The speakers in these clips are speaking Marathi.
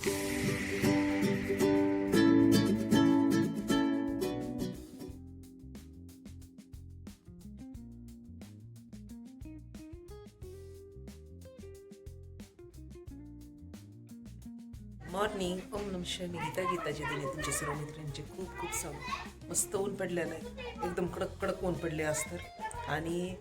मॉर्निंग ओम नम मी गीता गीताची दिली तुमच्या सर्व मित्रांचे खूप खूप स्वागत मस्त ऊन पडलेलं आहे. एकदम कडक कडक ऊन पडले असतं आणि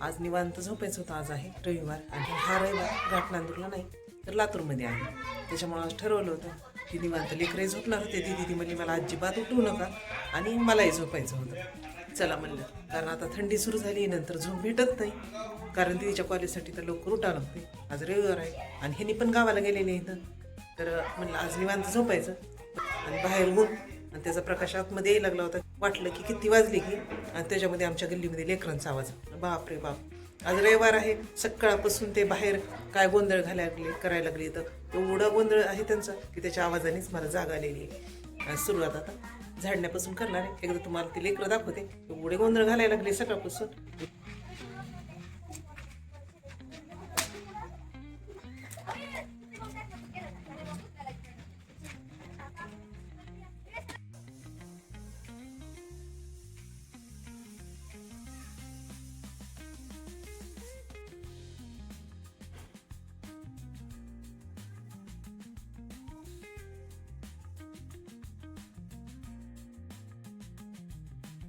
आज निवांत झोपायचं होतं. आज आहे रविवार आणि हा रविवार घाटनांदूरला नाही. तर लातूरमध्ये आहे त्याच्यामुळं आज ठरवलं होतं की निवांत लेकरही झोपणार होते. ती दिदी म्हणली मला अजिबात उठवू नका आणि मलाही झोपायचं होतं. चला म्हणलं कारण आता थंडी सुरू झाली नंतर झोप भेटत नाही. कारण दिदीच्या कॉलेजसाठी तर लवकर उठावं लागते आज रविवार आहे आणि ह्यांनी पण गावाला गेलेले इथं तर म्हणलं आज निवांत झोपायचं. आणि बाहेर ऊन आणि त्याचा प्रकाश आतमध्ये यायला लागला होता. वाटलं की किती वाजली की आणि त्याच्यामध्ये आमच्या गल्लीमध्ये लेकरांचा आवाज बाप रे बाप. आज रविवार आहे सकाळपासून ते बाहेर काय गोंधळ घालायला लागले करायला लागले तर एवढा गोंधळ आहे त्यांचा की त्याच्या आवाजानेच मला जाग आलेली आहे. सुरुवात आता झाडण्यापासून करणार आहे. एकदा तुम्हाला ते लेकरं दाखवते. एवढे गोंधळ घालायला लागले सकाळपासून.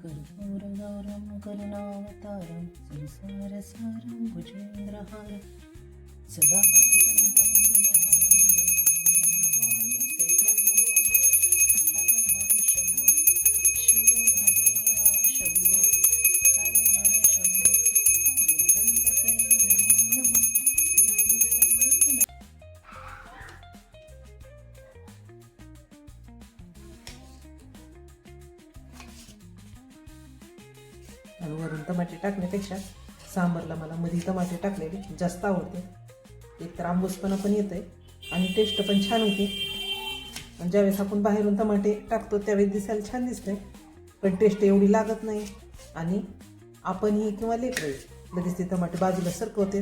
कर्पूरगौरं करुणावतारं संसारसारं भुजेन्द्रहारं सदा आणि वरून टमाटे टाकण्यापेक्षा सांबरला मला मध्ये टमाटे टाकलेले जास्त आवडते. एक तर आंबूसपणा पण येतं आहे आणि टेस्ट पण छान होते. आणि ज्यावेळेस आपण बाहेरून टमाटे टाकतो त्यावेळेस दिसायला छान दिसतंय. पण टेस्ट एवढी लागत नाही. आणि आपणही किंवा लेकरं लगेच ते टमाटे बाजूला सरकवते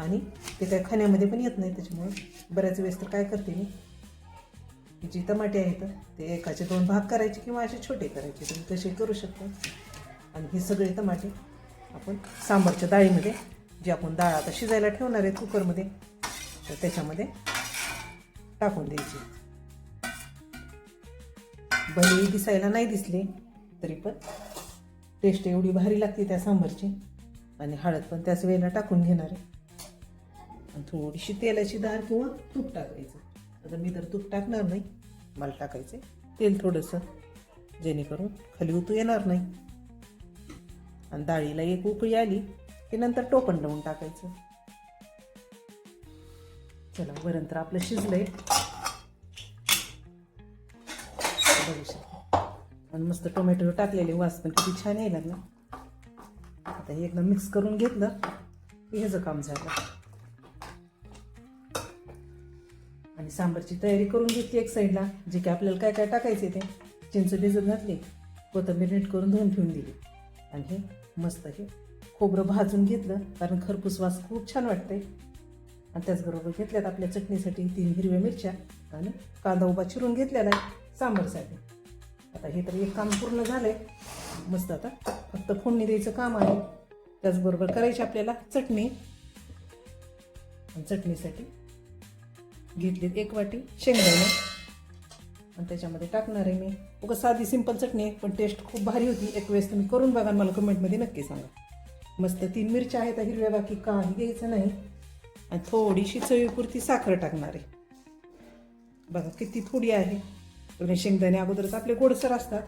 आणि ते काय खाण्यामध्ये पण येत नाही. त्याच्यामुळे बऱ्याच वेळेस तर काय करते मी जी टमाटे आहेत ते एकाचे दोन भाग करायचे किंवा असे छोटे करायचे. तुम्ही तसे करू शकता. आणि हे सगळे टमाटे आपण सांबारच्या डाळीमध्ये जी आपण डाळ आता शिजायला ठेवणार आहे कुकरमध्ये तर त्याच्यामध्ये टाकून द्यायची. भलेही दिसायला नाही दिसले तरी पण टेस्ट एवढी भारी लागते त्या सांबारची. आणि हळद पण त्याच वेळेला टाकून घेणार आहे. आणि थोडीशी तेलाची धार किंवा तूप टाकायचं. आता मी तर तूप टाकणार नाही. मला टाकायचं तेल थोडंसं जेणेकरून खाली उतू येणार नाही. आणि डाळीला एक उकळी आली की नंतर टोपण लावून टाकायचं. चला वरण तर आपलं शिजलंय. बघू शकता. आणि मस्त टोमॅटो टाकलेले वास पण किती छान यायला लागला. आता हे एकदम मिक्स करून घेतलं की ह्याचं काम झालं. आणि सांबारची तयारी करून घेतली एक साईडला जे की आपल्याला काय काय टाकायचे ते. चिंच भिजत घातली कोथंबीर नीट करून धुवून ठेवून दिली. आणि हे मस्त हे खोबरं भाजून घेतलं कारण खरपूस वास खूप छान वाटते आणि त्याचबरोबर घेतल्यात आपल्या चटणीसाठी तीन हिरव्या मिरच्या आणि कांदा उभा चिरून घेतलेला आहे सांबारसाठी. आता हे तर एक काम पूर्ण झालंय. मस्त आता फक्त फोडणी द्यायचं काम आहे. त्याचबरोबर करायची आपल्याला चटणी. आणि चटणीसाठी घेतली एक वाटी शेंगदाणे. आणि त्याच्यामध्ये टाकणार आहे मी. उगा साधी सिंपल चटणी आहे पण टेस्ट खूप भारी होती. एक वेळेस तुम्ही करून बघा मला कमेंटमध्ये नक्की सांगा. मस्त तीन मिरच्या आहेत हिरव्या बाकी काही घ्यायचं नाही. आणि थोडीशी चवीपुरती साखर टाकणार आहे. बघा किती थोडी आहे. पण शेंगदाणे अगोदरच आपले गोडसर असतात.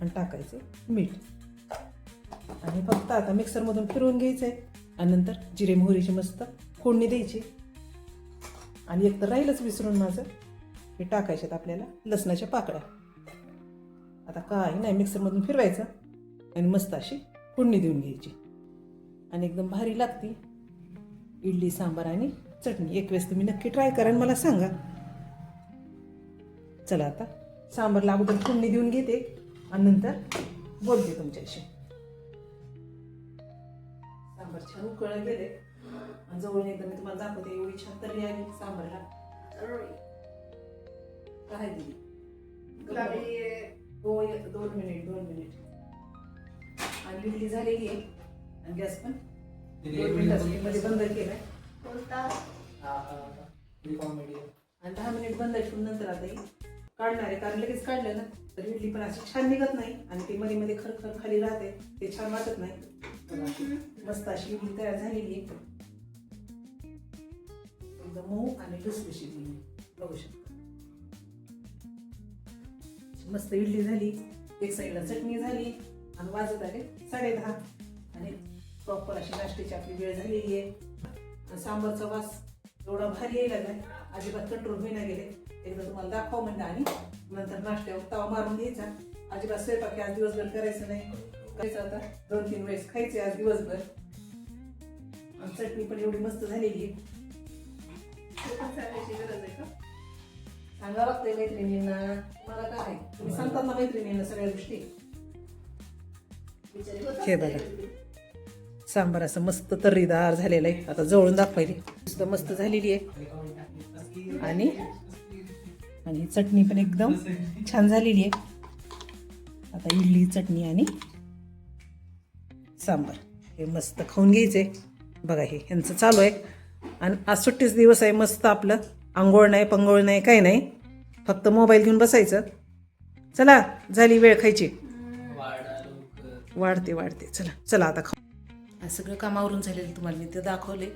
आणि टाकायचे मीठ. आणि फक्त आता मिक्सरमधून फिरवून घ्यायचं आहे आणि नंतर जिरे मोहरीची मस्त फोडणी द्यायची. आणि एक तर राहीलच विसरून माझं. हे टाकायच्यात आपल्याला लसणाच्या पाकळ्या. आता काही नाही मिक्सरमधून फिरवायचं. आणि मस्त अशी फोडणी देऊन घ्यायची. आणि एकदम भारी लागते. इडली सांबार आणि चटणी. एक वेळेस तुम्ही नक्की ट्राय करा आणि मला सांगा. चला आता सांबारला अगोदर फोडणी देऊन घेते आणि नंतर बोलते तुमच्याशी. सांबार छान उकळले गेले. जवळून एकदा मी तुम्हाला दाखवते एवढी छान तर्री आली सांबारला काय दिली हो दोन मिनिट दोन मिनिट. आणि इडली झालेली आहे. आणि गॅस पण. मध्ये बंद केलाय. आणि दहा मिनिट बंद ठेवून नंतर आता ही. काढणार आहे कारण लगेच काढलं ना तर इडली पण अशी छान निघत नाही. आणि ती मध्ये मध्ये खर खर खाली राहते ते छान वाटत नाही. तर अशी मस्त अशी इडली तयार झालेली आहे. एकदम मऊ आणि लुसलुशीत इडली बघू शकता मस्त इडली झाली एक साईडला चटणी झाली आणि वाजत आले साडे दहा आणि प्रॉपर अशी नाश्त्याची आपली वेळ झालेली आहे. सांबारचा वास एवढा भारी यायला काय अजिबात कंट्रोल होईना गेले. एकदा तुम्हाला दाखवा म्हणलं आणि नंतर नाश्त्यावर तवा मारून घ्यायचा. अजिबात स्वयंपाक आज दिवसभर करायचं नाही. करायचं आता दोन तीन वेळेस खायचे आज दिवसभर. चटणी पण एवढी मस्त झालेली आहे. सांगावं लागतंय मैत्रिणींना मला काय तुम्ही सांगतात ना मैत्रिणींना सगळ्या गोष्टी. हे बघा. सांबार असं मस्त तर्रीदार झालेलं आहे. आता जवळून दाखवायली. नुसतं मस्त झालेली आहे. आणि आणि ही चटणी पण एकदम छान झालेली आहे. आता इडली चटणी आणि सांबार. हे मस्त खाऊन घ्यायचे बघा हे यांचं चालू आहे. आणि आज सुट्टीच दिवस आहे मस्त आपलं. आंघोळ नाही पंगोळ नाही काही नाही. फक्त मोबाईल घेऊन बसायचं. चला झाली वेळ खायची. वाढते वाढते. चला चला आता खाऊ. आज सगळं कामावरून झालेलं तुम्हाला मी ते दाखवले.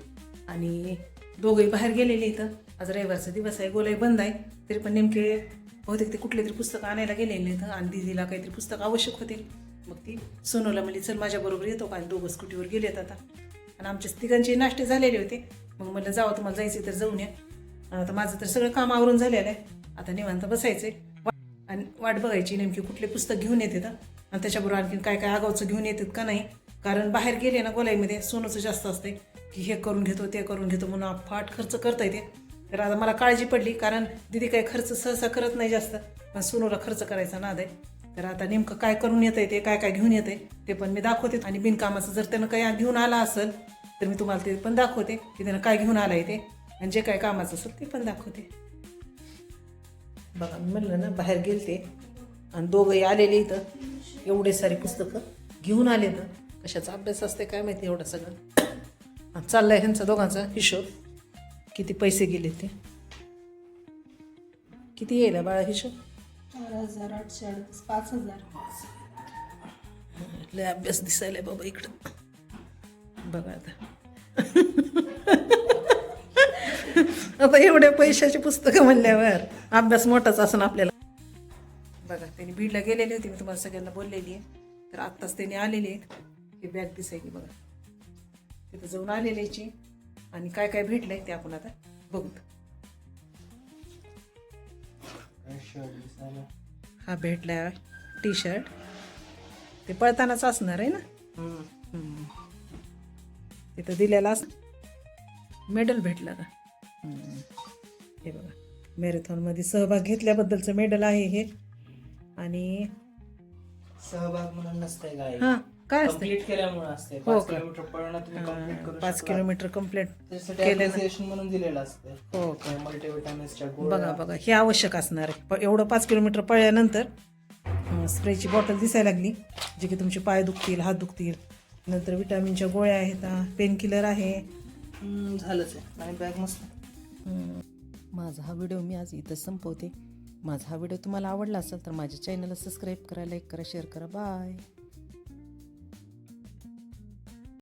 आणि दोघंही बाहेर गेलेले इथं. आज रविवारचा दिवस आहे गोलाई बंद आहे. तरी पण नेमके बहुतेक ते कुठले तरी पुस्तकं आणायला गेलेले इथं आणि दिदीला काहीतरी पुस्तकं आवश्यक होते. मग ती सोनूला म्हणली चल माझ्याबरोबर येतो का? दोघं स्कूटीवर गेलेत आता. आणि आमच्या तिघांचे नाश्ते झालेले होते. मग म्हणलं जावं तुम्हाला जायचे तर जाऊन या. आता माझं तर सगळं काम आवरून झालेलं आहे. आता निवांत बसायचे वा- आणि वाट बघायची नेमकी कुठले पुस्तक घेऊन येतात आणि त्याच्याबरोबर आणखीन काय काय आगावचं घेऊन येतात का नाही? कारण बाहेर गेले ना गोलाईमध्ये सोनंचं जास्त असते की हे करून घेतो ते करून घेतो म्हणून फाट खर्च करता येते तर आता मला काळजी पडली कारण दिदी काही खर्च सहसा करत नाही जास्त पण सोनूला खर्च करायचा नाद आहे. तर आता नेमकं काय करून येतं ते काय काय घेऊन येते ते पण मी दाखवते. आणि बिनकामाचं जर त्यानं काही घेऊन आला असेल तर मी तुम्हाला ते पण दाखवते की त्यानं काय घेऊन आलं आहे ते. आणि जे काय कामाचं असेल ते पण दाखवते. बघा मी म्हणलं ना बाहेर गेलते आणि दोघंही आलेले इथं. एवढे सारे पुस्तकं घेऊन आले तर कशाचा अभ्यास असते काय माहिती एवढं सगळं. आणि चाललाय ह्यांचा दोघांचा हिशोब. किती पैसे गेले ते? किती येईल बाळा हिशोब? चार हजार आठशे अडतीस पाच हजार. लय अभ्यास दिसायला बाबा इकडं. बघा आता. आता एवढ्या पैशाची पुस्तकं म्हणल्यावर अभ्यास मोठाच असं आपल्याला. बघा त्यांनी बीडला गेलेली होती मी तुम्हाला सगळ्यांना बोललेली आहे. तर आत्ताच त्यांनी आलेले आहेत. हे बॅग दिसायली बघा. तिथं जाऊन आलेले याची आणि काय काय भेटलंय ते आपण आता बघू. हा भेटला टी शर्ट ते पळतानाच असणार आहे ना. तिथं दिलेला अस मेडल भेटलं का. हे बघा. मॅरेथॉनमध्ये सहभाग घेतल्याबद्दलचं मेडल आहे हे. आणि सहभाग म्हणून नसतंय काय हां काय असतं केल्यामुळे असते हो पाच का? किलोमीटर पळणं तुम्ही कंप्लीट करू पाच शकला. किलोमीटर कंप्लीट त्याच्यासाठी केलं ना. appreciation म्हणून दिलेलं असतं हो का? बघा बघा. हे आवश्यक असणार आहे. प- एवढं पाच किलोमीटर पळल्यानंतर स्प्रेची बॉटल दिसायला लागली जे की तुमचे पाय दुखतील हात दुखतील. नंतर विटॅमिनच्या गोळ्या आहेत पेन किलर आहे. झालंच आहे. आणि बॅग मस्त. माझा हा व्हिडिओ मी आज इथं संपवते. माझा हा व्हिडिओ तुम्हाला आवडला असेल तर माझ्या चॅनलला सबस्क्राईब करा लाईक करा शेअर करा. बाय